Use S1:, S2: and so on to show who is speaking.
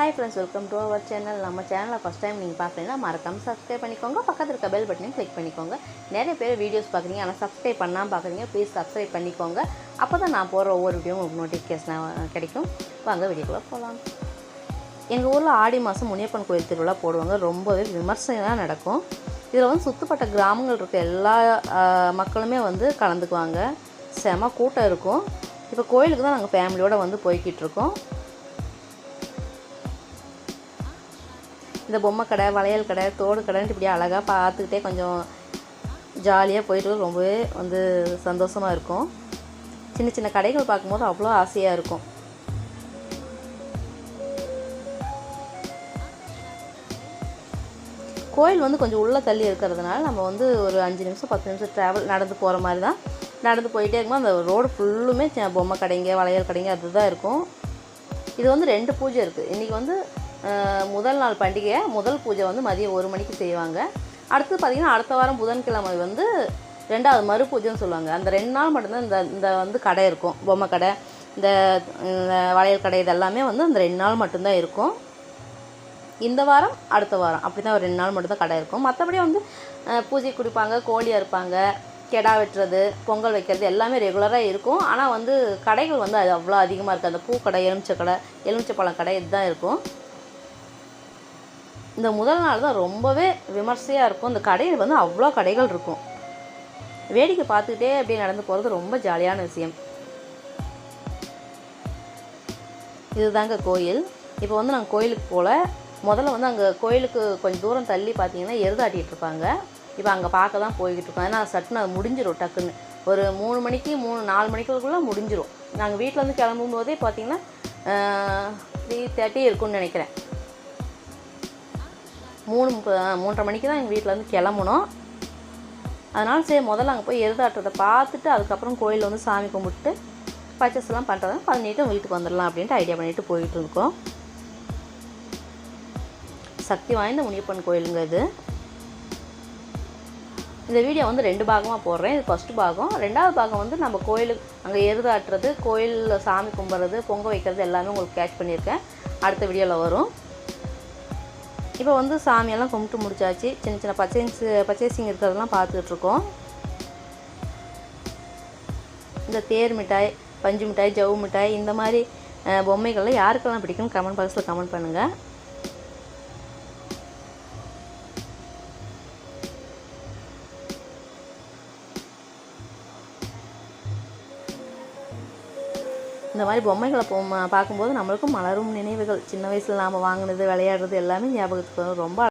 S1: Hi friends welcome to our channel நம்ம சேனலை first time நீங்கள் பார்க்குறீங்கன்னா மறக்காமல் சப்ஸ்கிரைப் பண்ணிக்கோங்க. பக்கத்தில் இருக்க பெல் பட்டனையும் கிளிக் பண்ணிக்கோங்க. நிறைய பேர் வீடியோஸ் பார்க்குறீங்க ஆனால் சப்ஸ்கிரைப் பண்ணாமல் பார்க்குறீங்க ப்ளீஸ் சப்ஸ்கிரைப் பண்ணிக்கோங்க. அப்போ தான் நான் போகிற ஒவ்வொரு வீடியோ உங்களுக்கு நோட்டிஃபிகேஷன் கிடைக்கும். வாங்க வீடியோக்குள்ளே போகலாம் எங்கள் ஊரில் ஆடி மாதம் முனியப்பன் கோயில் திருவிழா போடுவாங்க. ரொம்பவே விமர்சனமாக நடக்கும். இதில் வந்து சுற்றுப்பட்ட கிராமங்கள் இருக்க எல்லா மக்களுமே வந்து கலந்துக்குவாங்க. செம கூட்டம் இருக்கும். இப்போ கோயிலுக்கு தான் நாங்கள் ஃபேமிலியோடு வந்து போய்கிட்டு இருக்கோம். இந்த பொம்மை கடை வளையல் கடை தோடு கடைன்ட்டு இப்படி அழகாக பார்த்துக்கிட்டே கொஞ்சம் ஜாலியாக போயிட்டு ரொம்பவே வந்து சந்தோஷமாக இருக்கும். சின்ன சின்ன கடைகள் பார்க்கும்போது அவ்வளோ ஆசையாக இருக்கும். கோயில் வந்து கொஞ்சம் உள்ளே தள்ளி இருக்கிறதுனால நம்ம வந்து ஒரு அஞ்சு நிமிஷம் பத்து நிமிஷம் ட்ராவல் நடந்து போகிற மாதிரி தான். நடந்து போயிட்டே இருக்கும்போது அந்த ரோடு ஃபுல்லுமே பொம்மை கடைங்க வளையல் கடைங்க அதுதான் இருக்கும். இது வந்து ரெண்டு பூஜை இருக்குது இன்றைக்கி வந்து முதல் நாள் பண்டிகையை முதல் பூஜை வந்து மதியம் ஒரு மணிக்கு செய்வாங்க. அடுத்து பார்த்திங்கன்னா அடுத்த வாரம் புதன்கிழமை வந்து ரெண்டாவது மறு பூஜைன்னு சொல்லுவாங்க. அந்த ரெண்டு நாள் மட்டும்தான் இந்த இந்த வந்து கடை இருக்கும். பொம்மை கடை இந்த இந்த வளையல் கடை இதெல்லாமே வந்து அந்த ரெண்டு நாள் மட்டும்தான் இருக்கும். இந்த வாரம் அடுத்த வாரம். அப்படி தான் ஒரு ரெண்டு நாள் மட்டும்தான் கடை இருக்கும். மற்றபடி வந்து பூஜை குடிப்பாங்க கோழி அறுப்பாங்க கெடா வெட்டுறது பொங்கல் வைக்கிறது எல்லாமே ரெகுலராக இருக்கும். ஆனால் வந்து கடைகள் வந்து அது அவ்வளோ அதிகமாக இருக்குது. அந்த பூக்கடை எலுமிச்சை கடை எலுமிச்சை பழம் கடை இதுதான் இருக்கும். இந்த முதல் நாள் தான் ரொம்பவே விமர்சையாக இருக்கும். இந்த கடையில் வந்து அவ்வளோ கடைகள் இருக்கும். வேடிக்கை பார்த்துக்கிட்டே அப்படியே நடந்து போகிறது ரொம்ப ஜாலியான விஷயம். இதுதாங்க கோயில். இப்போ வந்து நாங்கள் கோயிலுக்கு போகல முதல்ல வந்து அங்கே கோயிலுக்கு கொஞ்சம் தூரம் தள்ளி பார்த்தீங்கன்னா எருதாட்டிகிட்டு இருப்பாங்க. இப்போ அங்கே பார்க்க தான் போய்கிட்டு இருக்கோம். ஏன்னா சட்டுன்னு அது முடிஞ்சிடும் டக்குன்னு. ஒரு மூணு மணிக்கு மூணு நாலு மணிக்குள்ளே முடிஞ்சிடும் நாங்கள் வீட்டில் வந்து கிளம்பும் போதே பார்த்தீங்கன்னா த்ரீ தேர்ட்டி இருக்கும்னு நினைக்கிறேன். மூணு மூன்றரை மணிக்கு தான் எங்கள் வீட்டில் வந்து கிளம்பணும். அதனால சரி முதல்ல அங்கே போய் எருதாட்டுறதை பார்த்துட்டு அதுக்கப்புறம் கோயிலில் வந்து சாமி கும்பிட்டு பர்ச்சேஸ் எல்லாம் பண்ணுறதா பண்ணிட்டு வீட்டுக்கு வந்துடலாம் அப்படின்ட்டு ஐடியா பண்ணிட்டு போயிட்டு இருக்கோம். சக்தி வாய்ந்த முனியப்பன் கோயிலுங்க இது. இந்த வீடியோ வந்து ரெண்டு பாகமாக போடுறேன். இது ஃபஸ்ட்டு பாகம். ரெண்டாவது பாகம் வந்து நம்ம கோயிலுக்கு அங்கே எருதாட்டுறது கோயிலில் சாமி கும்பிட்றது பொங்க வைக்கிறது எல்லாமே உங்களுக்கு கேட்ச் பண்ணியிருக்கேன். அடுத்த வீடியோவில் வரும். இப்போ வந்து சாமியெல்லாம் கும்பிட்டு முடிச்சாச்சு. சின்ன சின்ன பர்ச்சேஸ் பர்ச்சேசிங் இருக்கிறதெல்லாம் பார்த்துட்டு இருக்கோம் இந்த தேர் மிட்டாய் பஞ்சு மிட்டாய் ஜவு மிட்டாய் இந்த மாதிரி பொம்மைகள்லாம் யாருக்கெல்லாம் பிடிக்கும் கமெண்ட் பாக்ஸில் கமெண்ட் பண்ணுங்கள் இந்த மாதிரி பொம்மைகளை போ பார்க்கும்போது நம்மளுக்கும் மலரும் நினைவுகள். சின்ன வயசில் நாம் வாங்கினது விளையாடுறது எல்லாமே ஞாபகத்துக்கு வரும். ரொம்ப